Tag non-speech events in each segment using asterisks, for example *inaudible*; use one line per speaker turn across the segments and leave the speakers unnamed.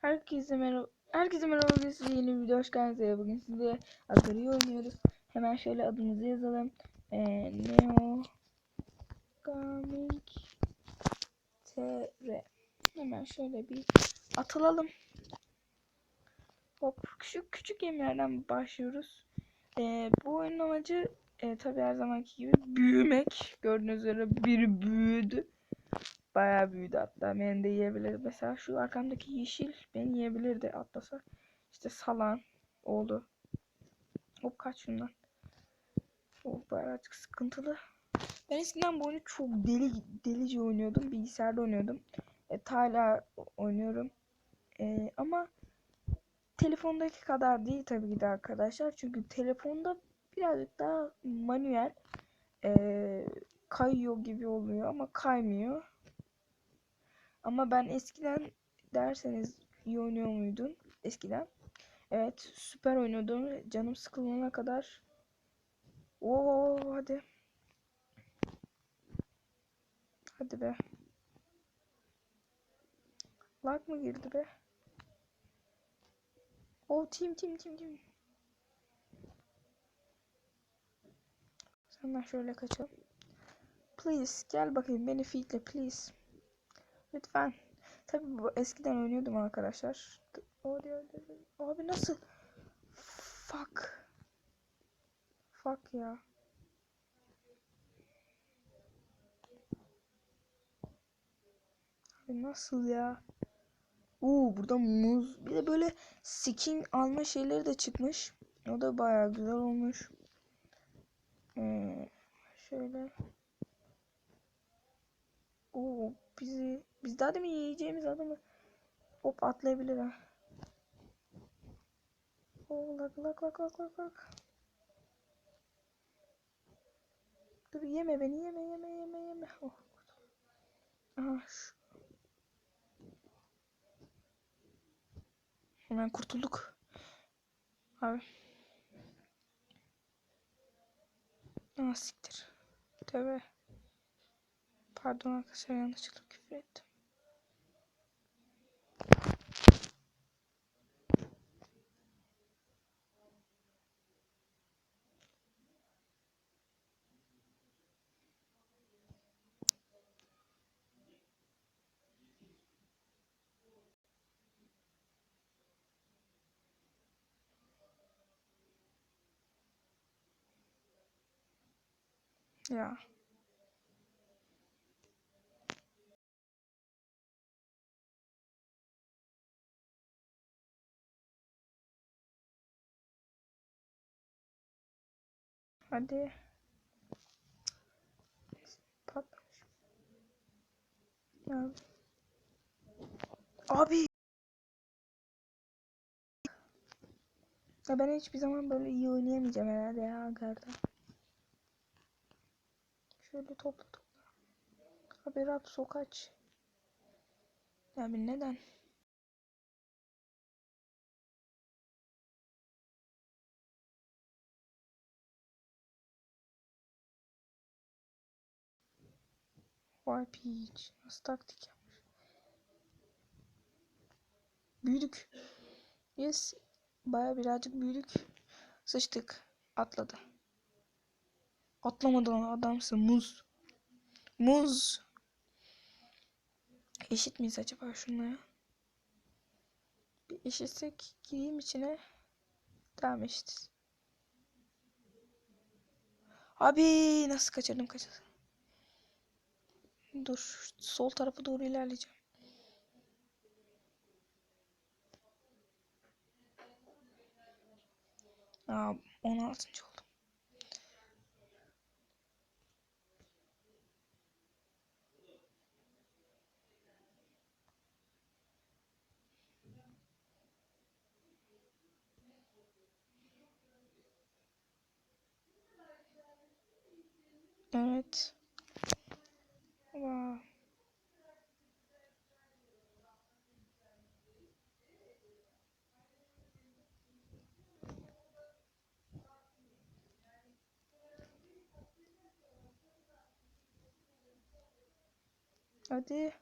Herkese merhaba. Herkese merhaba. Bugün size yeni bir video hoş geldiniz. Bugün size Atari oynuyoruz. Hemen şöyle adımızı yazalım. Ee, Neo Gaming TR. Hemen şöyle bir atılalım. Hop küçük küçük gemilerden başlıyoruz. Ee, bu oyunun amacı e, tabii her zamanki gibi büyümek. Gördüğünüz üzere biri büyüdü. Bayağı büyüdü hatta. Beni de yiyebilir. Mesela şu arkamdaki yeşil beni yiyebilirdi atlasa. İşte salan oldu. Hop kaç şundan. Bayağı artık sıkıntılı. Ben eskiden bu oyunu çok deli delice oynuyordum. Bilgisayarda oynuyordum. E, hala oynuyorum. E, ama telefondaki kadar değil tabii ki de arkadaşlar. Çünkü telefonda birazcık daha manuel e, kayıyor gibi oluyor ama kaymıyor. Ama ben eskiden derseniz iyi oynuyor muydun? Eskiden. Evet süper oynuyordum. Canım sıkılana kadar. Oo hadi. Hadi be. Lag mı girdi be? O team team team team. Senden şöyle kaçalım. Please gel bakayım beni feedle please. Lütfen. Tabii bu eskiden oynuyordum arkadaşlar. Abi nasıl? Fuck. Fuck ya. Abi nasıl ya? Uuu burada muz. Bir de böyle skin alma şeyleri de çıkmış. O da bayağı güzel olmuş. Ee, şöyle. Oo bizi biz daha demin yiyeceğimiz adamı hop atlayabilir ha. Oo lak lak lak lak lak lak. Dur yeme beni yeme yeme yeme yeme. Oh. Aha. Hemen kurtulduk. Abi. Aa siktir. Tövbe. Pardon arkadaşlar yanlışlıkla küfür ettim. Ya. Hadi. Patlamış. Ya. Abi. Ya ben hiçbir zaman böyle iyi oynayamayacağım herhalde ya Garda. Şöyle topla topla. Abi rap sokaç. Yani neden? Vay piç. Nasıl taktik yapmış. Büyüdük. Yes. Baya birazcık büyüdük. Sıçtık. Atladı. Atlamadı lan adamsın. Muz. Muz. Eşit miyiz acaba şunla ya? Bir eşitsek gireyim içine. Tamam eşitiz. Abi nasıl kaçırdım kaçırdım. Dur sol tarafa doğru ilerleyeceğim. Aa 16. oldum. Evet. Wow. Hadi.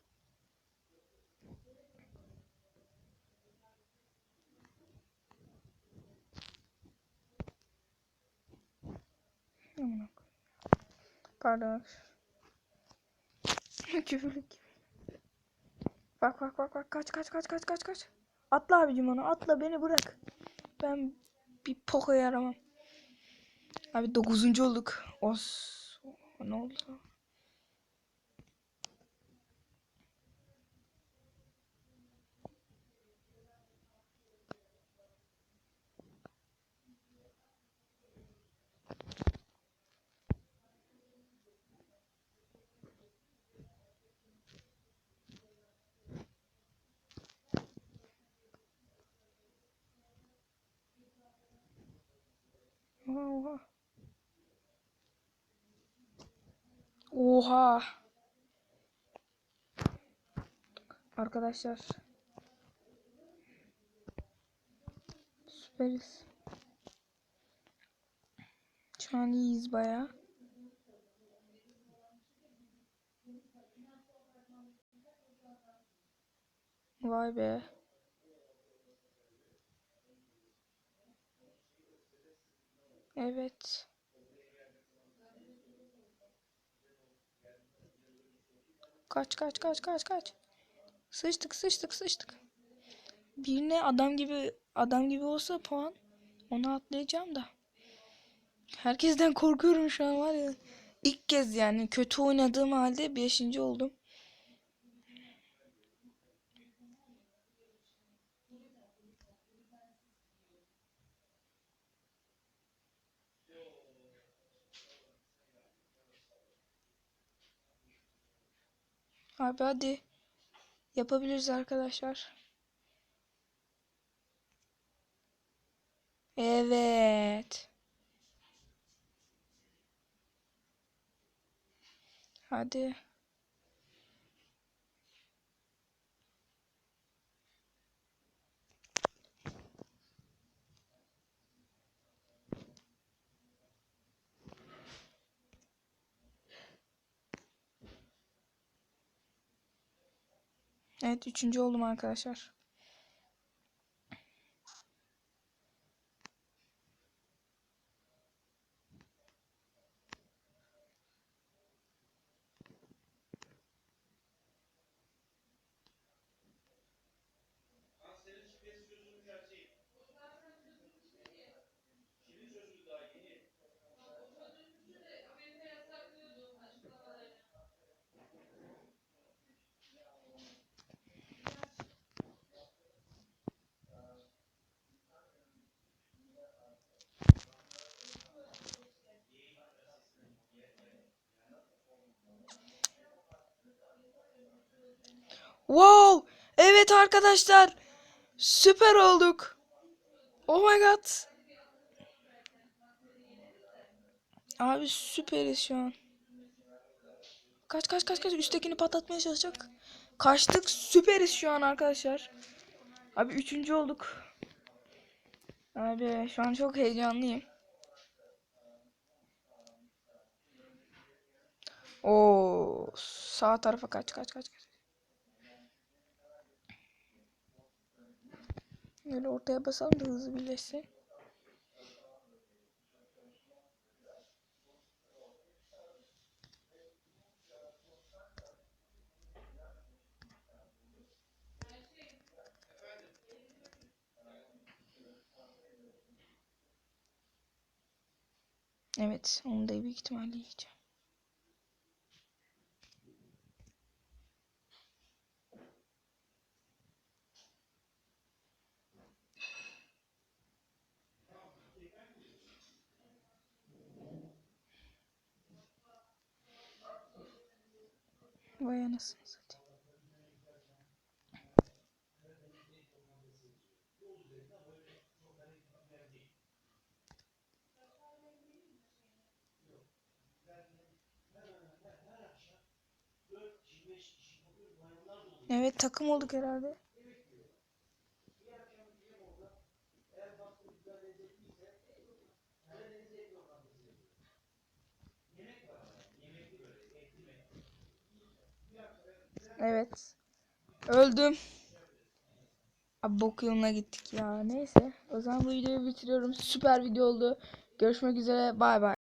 Pardon. *laughs* Küfürlük. Bak bak bak bak kaç kaç kaç kaç kaç kaç. Atla abicim onu atla beni bırak. Ben bir poka yaramam. Abi dokuzuncu olduk. Os. Ne oldu? Oha oha. Arkadaşlar. Süperiz. Şu an iyiyiz baya. Vay be. Evet. Kaç kaç kaç kaç kaç. Sıçtık sıçtık sıçtık. Birine adam gibi adam gibi olsa puan onu atlayacağım da. Herkesten korkuyorum şu an var ya. İlk kez yani kötü oynadığım halde 5. oldum. Abi hadi. Yapabiliriz arkadaşlar. Evet. Hadi. Evet üçüncü oldum arkadaşlar. Wow! Evet arkadaşlar. Süper olduk. Oh my god. Abi süperiz şu an. Kaç kaç kaç kaç üsttekini patlatmaya çalışacak. Kaçtık süperiz şu an arkadaşlar. Abi üçüncü olduk. Abi şu an çok heyecanlıyım. Oo sağ tarafa kaç kaç kaç kaç. Böyle ortaya basalım da hızlı birleşsin. Evet, onu da büyük ihtimalle yiyeceğim. Vay anasını satayım. Evet takım olduk herhalde. Evet. Öldüm. Abi bok yoluna gittik ya. Neyse. O zaman bu videoyu bitiriyorum. Süper video oldu. Görüşmek üzere. Bay bay.